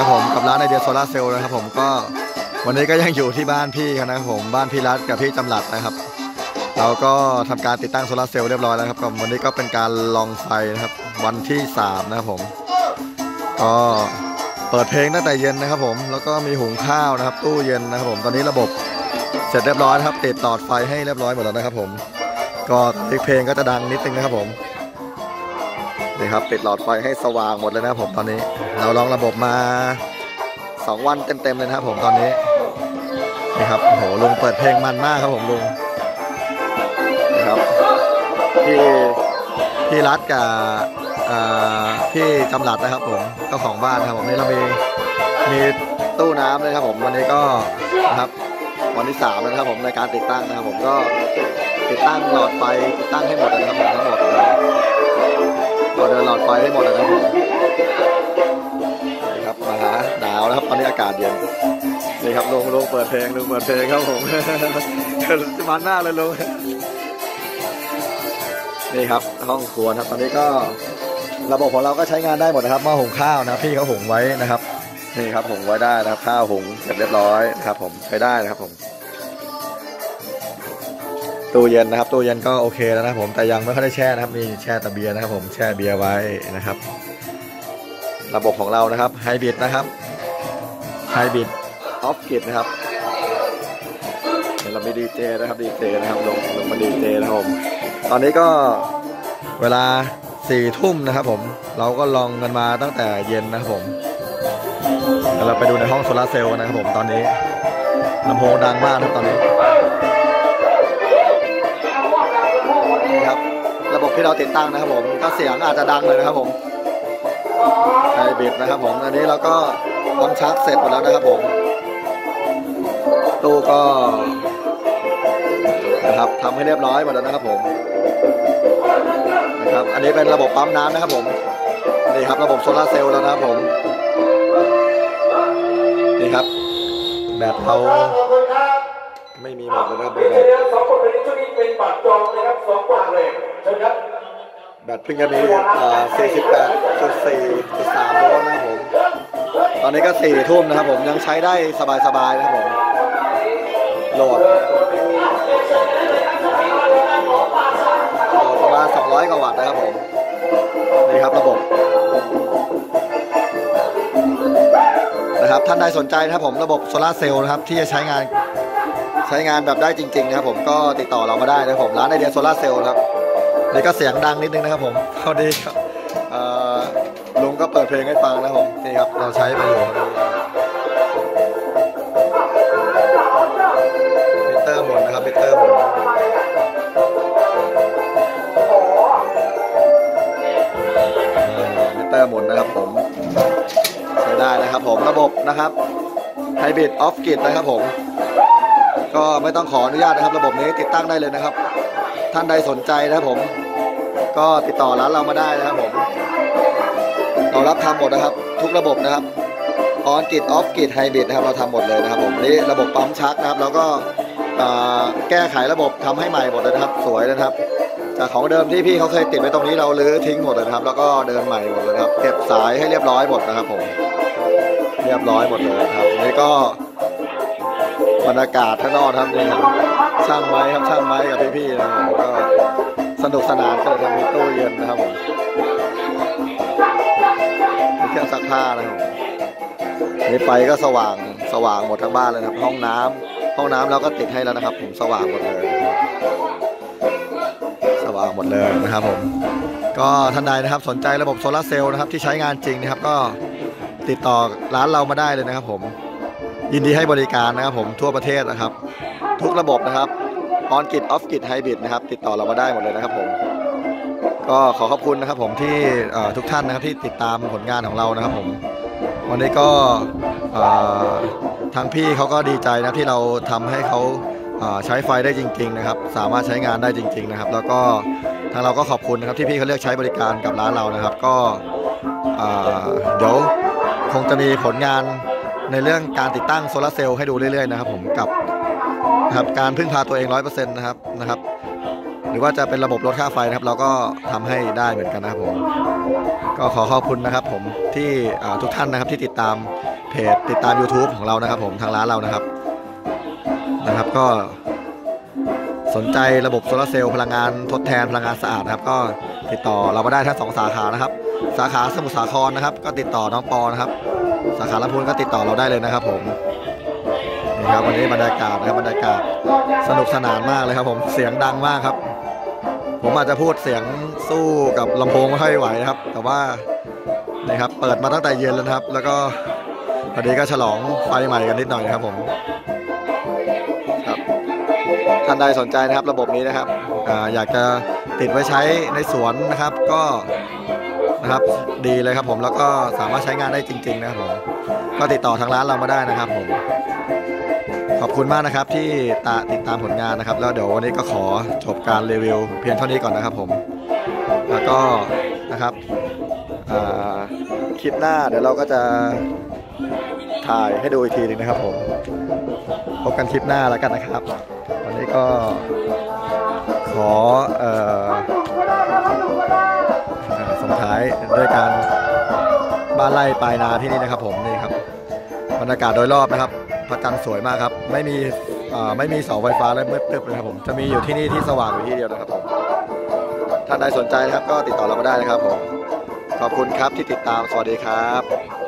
ครับผมกับร้านไอเดียโซลาเซลล์นะครับผมก็วันนี้ก็ยังอยู่ที่บ้านพี่นะครับผมบ้านพี่รัฐกับพี่จำหลัดนะครับ เราก็ทำการติดตั้งโซลาเซลล์เรียบร้อยแล้วครับก็วันนี้ก็เป็นการลองไฟนะครับ วันที่3นะครับผมก็เปิดเพลงตั้งแต่เย็นนะครับผมแล้วก็มีหุงข้าวนะครับ ตู้เย็นนะครับผมตอนนี้ระบบเสร็จเรียบร้อยนะครับติดหลอดไฟให้เรียบร้อยหมดแล้วนะครับผม ก็เพลงก็จะดังนิดนึงนะครับผม นี่ครับติดหลอดไฟให้สว่างหมดเลยนะครับผมตอนนี้ เราลองระบบมา 2 วันเต็มๆเลยนะครับผมตอนนี้นี่ครับโหลุงเปิดเพลงมันมากครับผมลุงนี่ครับพี่พี่รัฐกับอ่าพี่จำหลัดนะครับผมเจ้าของบ้านนะครับผมนี่เรามีมีตู้น้ำเลยครับผมวันนี้ก็นะครับวันที่สามแล้วนะครับผมในการติดตั้งนะครับผมก็ติดตั้งหลอดไฟติดตั้งให้หมดเลยนะครับผมทั้งหมดเลย เราเดินหลอดไฟให้หมดนะครับผมนี่ครับมาหาหนาวนะครับตอนนี้อากาศเย็นนี่ครับลุงลุงเปิดเพลงลุงเปิดเพลงครับผมมันมากเลยลุงนี่ครับห้องครัวครับ ตอนนี้ก็ระบบของเราก็ใช้งานได้หมดนะครับหม้อหุงข้าวนะพี่เขาหุงไว้นะครับนี่ครับหุงไว้ได้นะครับข้าวหุงเสร็จเรียบร้อยนะครับ ผมใช้ได้นะครับผม ตู้เย็นนะครับตู้เย็นก็โอเคแล้วนะครับผมแต่ยังไม่ค่อยได้แช่นะครับมีแช่แต่เบียร์นะครับผมแช่เบียร์ไว้นะครับ ระบบของเรานะครับไฮบริดนะครับไฮบริดออฟกิดนะครับเดี๋ยวเรามีดีเจนะครับดีเจนะครับลงลงมาดีเจนะครับผมตอนนี้ก็เวลาสี่ทุ่มนะครับผมเราก็ลองกันมาตั้งแต่เย็นนะครับผมเราไปดูในห้องโซลาเซลล์นะครับผมตอนนี้ลำโพงดังมากนะครับตอนนี้ ระบบที่เราติดตั้งนะครับผมก็เสียงอาจจะดังเลยนะครับผมไฮบริดนะครับผมอันนี้เราก็ทำชาร์จเสร็จหมดแล้วนะครับผม ตู้ก็นะครับทำให้เรียบร้อยหมดแล้วนะครับผมนะครับอันนี้เป็นระบบปั๊มน้ำนะครับผมนี่ครับระบบโซลาร์เซลล์แล้วนะครับผมนี่ครับแบตเรา ไม่มีหมดเลยนะครับแบเดี๋ยวตเดี๋ยวสองคนเป็นช่วงนี้เป็นบัตรจองนะครับสองกว่าเลยเชิญครับแบตเพิ่งจะมีอ่า48.4.3โวลต์นะครับผม ตอนนี้ก็4ทุ่มนะครับผมยังใช้ได้สบายๆนะครับผม โหลดโหลดประมาณ200 กว่าวัตต์นะครับผม นี่ครับระบบนะครับท่านใดสนใจนะครับผมระบบโซลาร์เซลล์นะครับที่จะใช้งาน ใช้งานแบบได้จริงๆนะครับผมก็ติดต่อเรามาได้นะครับผมร้านไอเดียโซลาเซลล์ครับนี่ก็เสียงดังนิดนึงนะครับผมพอดีครับลุงก็เปิดเพลงให้ฟังนะครับผมนี่ครับเราใช้ไปอยู่มิเตอร์หมุนนะครับมิเตอร์หมุนมิเตอร์หมุนนะครับผมใช้ได้นะครับผมระบบนะครับไฮบริดออฟกิดนะครับผม ก็ไม่ต้องขออนุญาตนะครับ ระบบนี้ติดตั้งได้เลยนะครับ ท่านใดสนใจนะครับผม ก็ติดต่อร้านเรามาได้นะครับผมเรารับทำหมดนะครับ ทุกระบบนะครับออนกิดออฟกิดไฮบริดนะครับเราทำหมดเลยนะครับผมนี่ระบบปั๊มชักนะครับ แล้วก็แก้ไขระบบทำให้ใหม่หมดเลยนะครับ สวยนะครับจากของเดิมที่พี่เขาเคยติดไว้ตรงนี้เราลื้อทิ้งหมดเลยครับ แล้วก็เดินใหม่หมดเลยครับ เก็บสายให้เรียบร้อยหมดนะครับผม เรียบร้อยหมดเลยครับนี่ก็ บรรยากาศข้างนอกครับนี่ครับช่างไม้ครับช่างไม้กับพี่ๆนะครับผมก็สนุกสนานกันเลยครับมีตู้เย็นนะครับผมมีเครื่องซักผ้านะครับผมนี่ไฟก็สว่างสว่างหมดทั้งบ้านเลยนะครับ ห้องน้ำห้องน้ำเราก็ติดให้แล้วนะครับ ผมสว่างหมดเลย สว่างหมดเลยนะครับผมก็ท่านใดนะครับสนใจระบบโซลาร์เซลล์นะครับที่ใช้งานจริงนะครับก็ติดต่อร้านเรามาได้เลยนะครับผม ยินดีให้บริการนะครับผมทั่วประเทศนะครับ ทุกระบบนะครับออนกิดออฟกิดไฮบริดนะครับ ติดต่อเรามาได้หมดเลยนะครับผม ก็ขอขอบคุณนะครับผมที่ทุกท่านนะครับที่ติดตามผลงานของเรานะครับผม วันนี้ก็ทางพี่เขาก็ดีใจนะที่เราทำให้เขาใช้ไฟได้จริง ๆ นะครับ สามารถใช้งานได้จริง ๆ นะครับ แล้วก็ทางเราก็ขอบคุณนะครับที่พี่เขาเลือกใช้บริการกับร้านเรานะครับ ก็เดี๋ยวคงจะมีผลงาน ในเรื่องการติดตั้งโซลาร์เซลล์ให้ดูเรื่อยๆนะครับผมกับนะครับการพึ่งพาตัวเอง100%นต์นะครับนะครับ หรือว่าจะเป็นระบบลดค่าไฟนะครับ เราก็ทำให้ได้เหมือนกันนะครับผมก็ขอขอบคุณนะครับผมที่ทุกท่านนะครับที่ติดตามเพจติดตาม YouTube ของเรานะครับ ผมทางร้านเรานะครับนะครับก็สนใจระบบโซลาร์เซลล์พลังงานทดแทนพลังงานสะอาดนะครับ ก็ติดต่อเรามาได้ทั้งสองสาขานะครับ สาขาสมุทรสาครนะครับ ก็ติดต่อน้องปอนะครับ สาขาลำพูนก็ติดต่อเราได้เลยนะครับผมนี่ครับวันนี้บรรยากาศนะครับบรรยากาศสนุกสนานมากเลยครับ ผมเสียงดังมากครับ ผมอาจจะพูดเสียงสู้กับลำโพงไม่ค่อยไหวนะครับ แต่ว่านี่ครับเปิดมาตั้งแต่เย็นแล้วครับ แล้วก็พอดีก็ฉลองไฟใหม่กันนิดหน่อยนะครับผมครับท่านใดสนใจนะครับระบบนี้นะครับออยากจะติดไว้ใช้ในสวนนะครับ ก็ นะครับ ดีเลยครับผมแล้วก็สามารถใช้งานได้จริง ๆ นะครับผมก็ติดต่อทางร้านเรามาได้นะครับผม ขอบคุณมากนะครับที่ต,ติดตามผลงานนะครับ แล้วเดี๋ยววันนี้ก็ขอจบการรีวิวเพียงเท่านี้ก่อนนะครับผม แล้วก็นะครับคลิปหน้าเดี๋ยวเราก็จะถ่ายให้ดูอีกทีหนึงนะครับผม พบกันคลิปหน้าแล้วกันนะครับ วันนี้ก็ขออ ด้วยการบ้านไร่ปลายนาที่นี่นะครับ ผมนี่ครับบรรยากาศโดยรอบนะครับพระจันทร์สวยมากครับ ไม่มีไม่มีเสาไฟฟ้าและมืดตึ๊บเลยครับผมจะมีอยู่ที่นี่ที่สว่างอยู่ที่เดียวนะครับผมท่านใดสนใจนะครับก็ติดต่อเรามาได้นะครับผมขอบคุณครับที่ติดตามสวัสดีครับ